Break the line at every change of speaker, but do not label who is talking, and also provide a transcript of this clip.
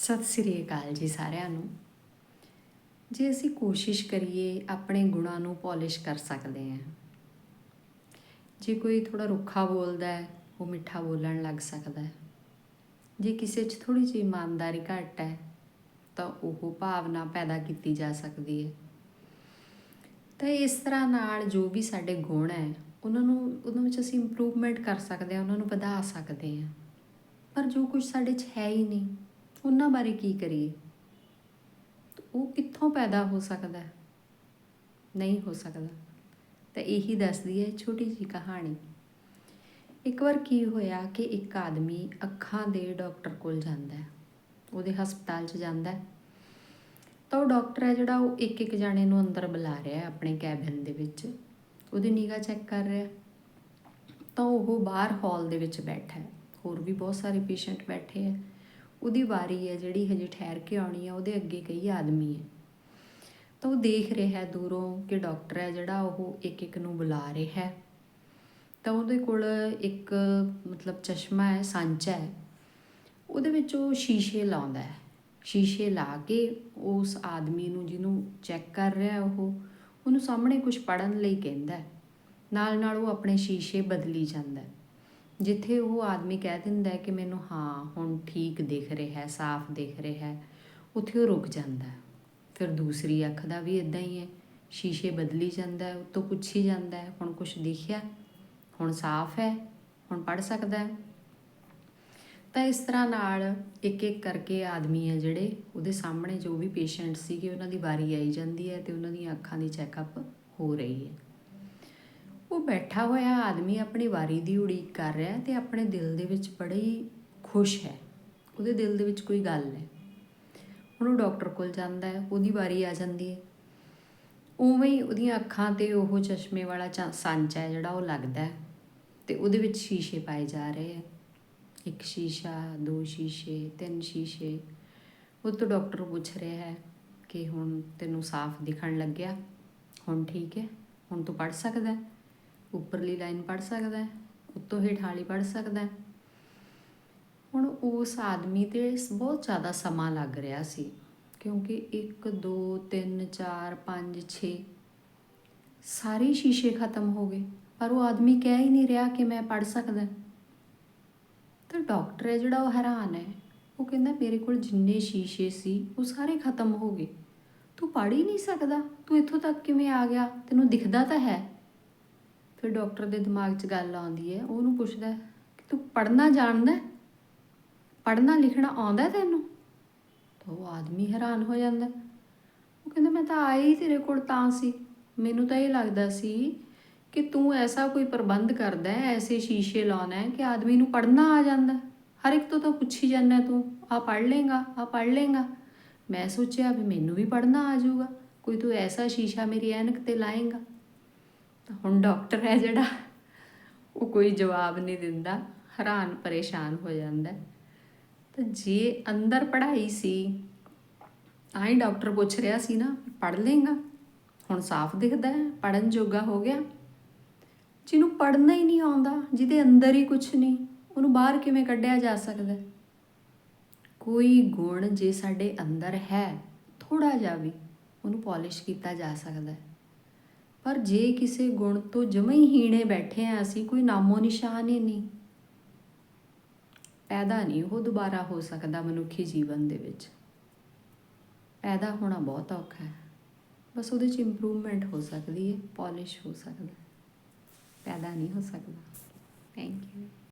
ਸਤਿ ਸ੍ਰੀ ਅਕਾਲ ਜੀ ਸਾਰਿਆਂ ਨੂੰ। ਜੇ ਅਸੀਂ ਕੋਸ਼ਿਸ਼ ਕਰੀਏ ਆਪਣੇ ਗੁਣਾਂ ਨੂੰ ਪਾਲਿਸ਼ ਕਰ ਸਕਦੇ ਹਾਂ, ਜੇ ਕੋਈ ਥੋੜਾ ਰੁੱਖਾ ਬੋਲਦਾ ਹੈ, ਉਹ ਮਿੱਠਾ ਬੋਲਣ ਲੱਗ ਸਕਦਾ ਹੈ। ਜੇ ਕਿਸੇ 'ਚ ਥੋੜੀ ਜਿਹੀ ਇਮਾਨਦਾਰੀ ਘੱਟ ਹੈ, ਤਾਂ ਉਹ ਭਾਵਨਾ ਪੈਦਾ ਕੀਤੀ ਜਾ ਸਕਦੀ ਹੈ। ਤਾਂ ਇਸ ਤਰ੍ਹਾਂ ਨਾਲ ਜੋ ਵੀ ਸਾਡੇ ਗੁਣ ਹੈ, ਉਹਨਾਂ ਨੂੰ, ਉਹਨਾਂ ਵਿੱਚ ਅਸੀਂ ਇੰਪਰੂਵਮੈਂਟ ਕਰ ਸਕਦੇ ਹਾਂ, ਉਹਨਾਂ ਨੂੰ ਵਧਾ ਸਕਦੇ ਹਾਂ। ਪਰ ਜੋ ਕੁਝ ਸਾਡੇ 'ਚ ਹੈ ਹੀ ਨਹੀਂ ਉਹਨਾਂ ਬਾਰੇ ਕੀ ਕਰੀਏ? ਉਹ ਕਿੱਥੋਂ ਪੈਦਾ ਹੋ ਸਕਦਾ? ਨਹੀਂ ਹੋ ਸਕਦਾ। ਤਾਂ ਇਹੀ ਦੱਸਦੀ ਹੈ ਛੋਟੀ ਜੀ ਕਹਾਣੀ। ਇੱਕ ਵਾਰ ਕੀ ਹੋਇਆ ਕਿ ਇੱਕ ਆਦਮੀ ਅੱਖਾਂ ਦੇ ਡਾਕਟਰ ਕੋਲ ਜਾਂਦਾ ਹੈ। ਉਹਦੇ ਹਸਪਤਾਲ 'ਚ ਜਾਂਦਾ ਹੈ। ਤਾਂ ਉਹ ਡਾਕਟਰ ਹੈ ਜਿਹੜਾ ਉਹ ਇੱਕ ਇੱਕ ਜਾਣੇ ਨੂੰ ਅੰਦਰ ਬੁਲਾ ਰਿਹਾ ਹੈ ਆਪਣੇ ਕੈਬਿਨ ਦੇ ਵਿੱਚ। ਉਹਦੀ ਨਿਗਾਹ ਚੈੱਕ ਕਰ ਰਿਹਾ ਤਾਂ ਉਹ ਬਾਹਰ ਹਾਲ ਦੇ ਵਿੱਚ ਬੈਠਾ ਹੈ। ਹੋਰ ਵੀ ਬਹੁਤ ਸਾਰੇ ਪੇਸ਼ੈਂਟ ਬੈਠੇ ਹੈ। ਉਹਦੀ ਵਾਰੀ ਹੈ ਜਿਹੜੀ ਹਜੇ ਠਹਿਰ ਕੇ ਆਉਣੀ ਹੈ, ਉਹਦੇ ਅੱਗੇ ਕਈ ਆਦਮੀ ਹੈ। ਤਾਂ ਉਹ ਦੇਖ ਰਿਹਾ ਦੂਰੋਂ ਕਿ ਡਾਕਟਰ ਹੈ ਜਿਹੜਾ ਉਹ ਇੱਕ ਇੱਕ ਨੂੰ ਬੁਲਾ ਰਿਹਾ ਹੈ। ਤਾਂ ਉਹਦੇ ਕੋਲ ਇੱਕ ਮਤਲਬ ਚਸ਼ਮਾ ਹੈ ਸਾਂਚਾ ਹੈ। ਉਹਦੇ ਵਿੱਚ ਉਹ ਸ਼ੀਸ਼ੇ ਲਾਉਂਦਾ ਹੈ। ਸ਼ੀਸ਼ੇ ਲਾ ਕੇ ਉਸ ਆਦਮੀ ਨੂੰ ਜਿਹਨੂੰ ਚੈੱਕ ਕਰ ਰਿਹਾ ਉਹ, ਉਹਨੂੰ ਸਾਹਮਣੇ ਕੁਝ ਪੜਨ ਲਈ ਕਹਿੰਦਾ ਹੈ। ਨਾਲ ਨਾਲ ਉਹ ਆਪਣੇ ਸ਼ੀਸ਼ੇ ਬਦਲੀ ਜਾਂਦਾ ਹੈ। ਜਿੱਥੇ ਉਹ ਆਦਮੀ ਕਹਿ ਦਿੰਦਾ ਹੈ ਕਿ ਮੈਨੂੰ ਹਾਂ, ਹੁਣ ਠੀਕ ਦਿਖ ਰਿਹਾ ਹੈ ਸਾਫ਼ ਦਿਖ ਰਿਹਾ ਹੈ ਉੱਥੇ ਉਹ ਰੁਕ ਜਾਂਦਾ ਹੈ। ਫਿਰ ਦੂਸਰੀ ਅੱਖ ਦਾ ਵੀ ਇਦਾਂ ਹੀ ਹੈ। ਸ਼ੀਸ਼ੇ ਬਦਲੀ ਜਾਂਦਾ ਹੈ, ਉਤੋਂ ਪੁੱਛੀ ਜਾਂਦਾ ਹੈ, ਹੁਣ ਕੁਝ ਦਿਖਿਆ? ਹੁਣ ਸਾਫ਼ ਹੈ? ਹੁਣ ਪੜ ਸਕਦਾ ਹੈ? ਤਾਂ ਇਸ ਤਰ੍ਹਾਂ ਨਾਲ ਇੱਕ ਇੱਕ ਕਰਕੇ ਆਦਮੀ ਹੈ ਜਿਹੜੇ, ਉਹਦੇ ਸਾਹਮਣੇ ਜੋ ਵੀ ਪੇਸ਼ੈਂਟ ਸੀਗੇ, ਉਹਨਾਂ ਦੀ ਵਾਰੀ ਆਈ ਜਾਂਦੀ ਹੈ ਤੇ ਉਹਨਾਂ ਦੀਆਂ ਅੱਖਾਂ ਦੀ ਚੈੱਕਅਪ ਹੋ ਰਹੀ ਹੈ। ਉਹ ਬੈਠਾ ਹੋਇਆ ਆਦਮੀ ਆਪਣੀ ਵਾਰੀ ਦੀ ਉਡੀਕ ਕਰ ਰਿਹਾ ਤੇ ਆਪਣੇ ਦਿਲ ਦੇ ਵਿੱਚ ਬੜੀ ਖੁਸ਼ ਹੈ। ਉਹਦੇ ਦਿਲ ਦੇ ਵਿੱਚ ਕੋਈ ਗੱਲ ਹੈ ਹੁਣ ਉਹ ਡਾਕਟਰ ਕੋਲ ਜਾਂਦਾ ਹੈ, ਉਹਦੀ ਵਾਰੀ ਆ ਜਾਂਦੀ ਹੈ। ਉਵੇਂ ਹੀ ਉਹਦੀਆਂ ਅੱਖਾਂ ਤੇ ਉਹ ਚਸ਼ਮੇ ਵਾਲਾ ਚਾ- ਸਾਂਚਾ ਹੈ ਜਿਹੜਾ ਉਹ ਲੱਗਦਾ ਹੈ ਤੇ ਉਹਦੇ ਵਿੱਚ ਸ਼ੀਸ਼ੇ ਪਾਏ ਜਾ ਰਹੇ ਹੈ। ਇੱਕ ਸ਼ੀਸ਼ਾ, ਦੋ ਸ਼ੀਸ਼ੇ, ਤਿੰਨ ਸ਼ੀਸ਼ੇ। ਉਹ ਤੋਂ ਡਾਕਟਰ ਪੁੱਛ ਰਿਹਾ ਹੈ ਕਿ ਹੁਣ ਤੈਨੂੰ ਸਾਫ਼ ਦਿਖਣ ਲੱਗਿਆ, ਹੁਣ ਠੀਕ ਹੈ, ਹੁਣ ਤੂੰ ਪੜ ਸਕਦਾ ਹੈ। ਉੱਪਰਲੀ ਲਾਈਨ ਪੜ ਸਕਦਾ ਹੈ, ਉੱਤੋਂ ਹੇਠ ਵਾਲੀ ਪੜ ਸਕਦਾ ਹੈ। ਹੁਣ ਉਸ ਆਦਮੀ ਤੇ ਬਹੁਤ ਜ਼ਿਆਦਾ ਸਮਾਂ ਲੱਗ ਰਿਹਾ ਸੀ, ਕਿਉਂਕਿ 1 2 3 4 5 6 ਸਾਰੇ ਸ਼ੀਸ਼ੇ ਖਤਮ ਹੋ ਗਏ, ਪਰ ਉਹ ਆਦਮੀ ਕਹਿ ਹੀ ਨਹੀਂ ਰਿਹਾ ਕਿ ਮੈਂ ਪੜ ਸਕਦਾ ਤਾਂ ਡਾਕਟਰ ਹੈ ਜਿਹੜਾ ਉਹ ਹੈਰਾਨ ਹੈ, ਉਹ ਕਹਿੰਦਾ, ਮੇਰੇ ਕੋਲ ਜਿੰਨੇ ਸ਼ੀਸ਼ੇ ਸੀ, ਉਹ ਸਾਰੇ ਖਤਮ ਹੋ ਗਏ। ਤੂੰ ਪੜ ਹੀ ਨਹੀਂ ਸਕਦਾ, ਤੂੰ ਇੱਥੋਂ ਤੱਕ ਕਿਵੇਂ ਆ ਗਿਆ? ਤੈਨੂੰ ਦਿਖਦਾ ਤਾਂ ਹੈ। ਫਿਰ ਡਾਕਟਰ ਦੇ ਦਿਮਾਗ 'ਚ ਗੱਲ ਆਉਂਦੀ ਹੈ, ਉਹਨੂੰ ਪੁੱਛਦਾ ਕਿ ਤੂੰ ਪੜ੍ਹਨਾ ਜਾਣਦਾ ਹੈ? ਪੜ੍ਹਨਾ ਲਿਖਣਾ ਆਉਂਦਾ ਤੈਨੂੰ? ਤਾਂ ਉਹ ਆਦਮੀ ਹੈਰਾਨ ਹੋ ਜਾਂਦਾ ਉਹ ਕਹਿੰਦਾ, ਮੈਂ ਤਾਂ ਆਇਆ ਹੀ ਤੇਰੇ ਕੋਲ ਤਾਂ ਸੀ। ਮੈਨੂੰ ਤਾਂ ਇਹ ਲੱਗਦਾ ਸੀ ਕਿ ਤੂੰ ਐਸਾ ਕੋਈ ਪ੍ਰਬੰਧ ਕਰਦਾ ਹੈ, ਐਸੇ ਸ਼ੀਸ਼ੇ ਲਾਉਣਾ ਹੈ ਕਿ ਆਦਮੀ ਨੂੰ ਪੜ੍ਹਨਾ ਆ ਜਾਂਦਾ ਹਰ ਇੱਕ ਤੋਂ ਤਾਂ ਪੁੱਛੀ ਜਾਂਦਾ ਤੂੰ, ਆ ਪੜ੍ਹ ਲੇਗਾ ਆ ਪੜ੍ਹ ਲੇਗਾ ਮੈਂ ਸੋਚਿਆ ਵੀ ਮੈਨੂੰ ਵੀ ਪੜ੍ਹਨਾ ਆ ਜਾਊਗਾ। ਕੋਈ ਤੂੰ ਐਸਾ ਸ਼ੀਸ਼ਾ ਮੇਰੀ ਐਨਕ ਤੇ ਲਾਏਗਾ। ਤਾਂ ਹੁਣ ਡਾਕਟਰ ਹੈ ਜਿਹੜਾ, ਉਹ ਕੋਈ ਜਵਾਬ ਨਹੀਂ ਦਿੰਦਾ, ਹੈਰਾਨ ਪਰੇਸ਼ਾਨ ਹੋ ਜਾਂਦਾ। ਤਾਂ ਜੇ ਅੰਦਰ ਪੜ੍ਹਾਈ ਸੀ, ਤਾਂ ਹੀ ਡਾਕਟਰ ਪੁੱਛ ਰਿਹਾ ਸੀ ਨਾ, ਪੜ੍ਹ ਲੇਗਾ ਹੁਣ ਸਾਫ਼ ਦਿਖਦਾ ਹੈ ਪੜਨ ਜੋਗਾ ਹੋ ਗਿਆ। ਜਿਹਨੂੰ ਪੜ੍ਹਨਾ ਹੀ ਨਹੀਂ ਆਉਂਦਾ, ਜਿਹਦੇ ਅੰਦਰ ਹੀ ਕੁਝ ਨਹੀਂ, ਉਹਨੂੰ ਬਾਹਰ ਕਿਵੇਂ ਕੱਢਿਆ ਜਾ ਸਕਦਾ? ਕੋਈ ਗੁਣ ਜੇ ਸਾਡੇ ਅੰਦਰ ਹੈ ਥੋੜਾ ਜਿਹਾ ਵੀ ਉਹਨੂੰ ਪਾਲਿਸ਼ ਕੀਤਾ ਜਾ ਸਕਦਾ ਹੈ। ਪਰ ਜੇ ਕਿਸੇ ਗੁਣ ਤੋਂ ਜਮੇ ਹੀ ਹੀਣੇ ਬੈਠੇ ਆ, ਅਸੀਂ ਕੋਈ ਨਾਮੋ ਨਿਸ਼ਾਨ ਹੀ ਨਹੀਂ। ਪੈਦਾ ਨਹੀਂ ਉਹ ਦੁਬਾਰਾ ਹੋ ਸਕਦਾ ਮਨੁੱਖੀ ਜੀਵਨ ਦੇ ਵਿੱਚ। ਪੈਦਾ ਹੋਣਾ ਬਹੁਤ ਔਖਾ ਹੈ। ਬਸ ਉਹਦੇ 'ਚ ਇੰਪਰੂਵਮੈਂਟ ਹੋ ਸਕਦੀ ਹੈ ਪਾਲਿਸ਼ ਹੋ ਸਕਦਾ ਪੈਦਾ ਨਹੀਂ ਹੋ ਸਕਦਾ। Thank you